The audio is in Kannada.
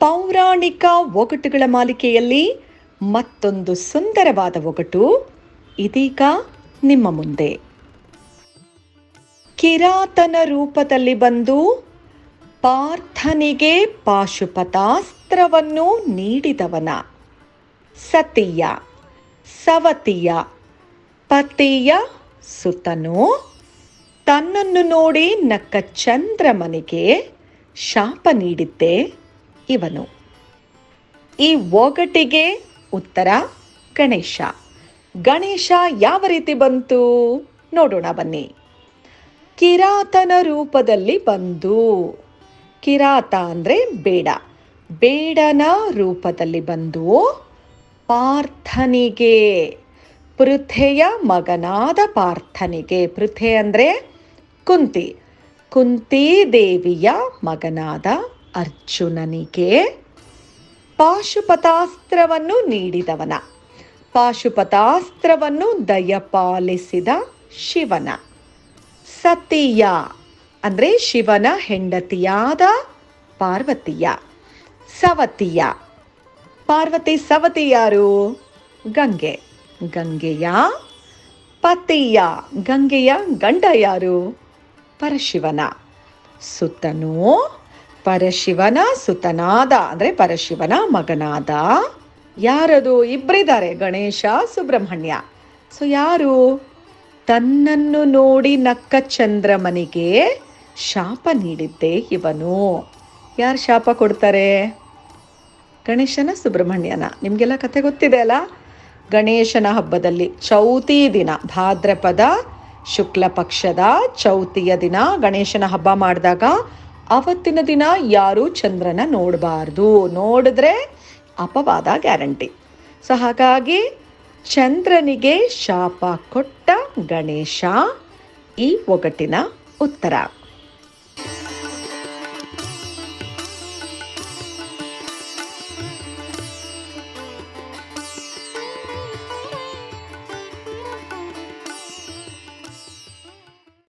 ಪೌರಾಣಿಕ ಒಗಟುಗಳ ಮಾಲಿಕೆಯಲ್ಲಿ ಮತ್ತೊಂದು ಸುಂದರವಾದ ಒಗಟು ಇದೀಗ ನಿಮ್ಮ ಮುಂದೆ. ಕಿರಾತನ ರೂಪದಲ್ಲಿ ಬಂದು ಪಾರ್ಥನಿಗೆ ಪಾಶುಪತಾಸ್ತ್ರವನ್ನು ನೀಡಿದವನ. ಸತಿಯ, ಸವತಿಯ, ಪತಿಯ ಸುತನು ತನ್ನನ್ನು ನೋಡಿ ನಕ್ಕ ಚಂದ್ರಮನಿಗೆ ಶಾಪ ನೀಡಿದ್ದೆ. ಇವನು. ಈ ಒಗಟಿಗೆ ಉತ್ತರ ಗಣೇಶ. ಗಣೇಶ ಯಾವ ರೀತಿ ಬಂತು? ನೋಡೋಣ ಬನ್ನಿ. ಕಿರಾತನ ರೂಪದಲ್ಲಿ ಬಂದು. ಕಿರಾತ ಅಂದರೆ ಬೇಡ. ಬೇಡನ ರೂಪದಲ್ಲಿ ಬಂದು ಪಾರ್ಥನಿಗೆ. ಪೃಥೆಯ ಮಗನಾದ ಪಾರ್ಥನಿಗೆ. ಪೃಥೆ ಅಂದರೆ ಕುಂತಿ. ಕುಂತಿ ದೇವಿಯ ಮಗನಾದ ಅರ್ಜುನನಿಗೆ ಪಾಶುಪತಾಸ್ತ್ರವನ್ನು ನೀಡಿದವನ. ಪಾಶುಪತಾಸ್ತ್ರವನ್ನು ದಯಪಾಲಿಸಿದ ಶಿವನ. ಸತಿಯ ಅಂದರೆ ಶಿವನ ಹೆಂಡತಿಯಾದ ಪಾರ್ವತಿಯ. ಸವತಿಯ. ಪಾರ್ವತಿ ಸವತಿ ಯಾರು? ಗಂಗೆ. ಗಂಗೆಯ ಪತಿಯ. ಗಂಗೆಯ ಗಂಡ ಯಾರು? ಪರಶಿವನ. ಸುತನು ಪರಶಿವನ ಸುತನಾದ, ಅಂದರೆ ಪರಶಿವನ ಮಗನಾದ ಯಾರದು? ಇಬ್ಬರಿದ್ದಾರೆ ಗಣೇಶ, ಸುಬ್ರಹ್ಮಣ್ಯ. ಸೊ ಯಾರು? ತನ್ನನ್ನು ನೋಡಿ ನಕ್ಕ ಚಂದ್ರಮನಿಗೆ ಶಾಪ ನೀಡಿದ್ದೆ ಇವನು. ಯಾರು ಶಾಪ ಕೊಡ್ತಾರೆ? ಗಣೇಶನ, ಸುಬ್ರಹ್ಮಣ್ಯನ. ನಿಮಗೆಲ್ಲ ಕತೆ ಗೊತ್ತಿದೆ ಅಲ್ಲ? ಗಣೇಶನ ಹಬ್ಬದಲ್ಲಿ ಚೌತಿ ದಿನ, ಭಾದ್ರಪದ ಶುಕ್ಲ ಪಕ್ಷದ ಚೌತಿಯ ದಿನ ಗಣೇಶನ ಹಬ್ಬ ಮಾಡಿದಾಗ ಅವತ್ತಿನ ದಿನ ಯಾರೂ ಚಂದ್ರನ ನೋಡಬಾರ್ದು. ನೋಡಿದ್ರೆ ಅಪವಾದ ಗ್ಯಾರಂಟಿ. ಸೊ ಹಾಗಾಗಿ ಚಂದ್ರನಿಗೆ ಶಾಪ ಕೊಟ್ಟ ಗಣೇಶ ಈ ಒಗಟಿನ ಉತ್ತರ.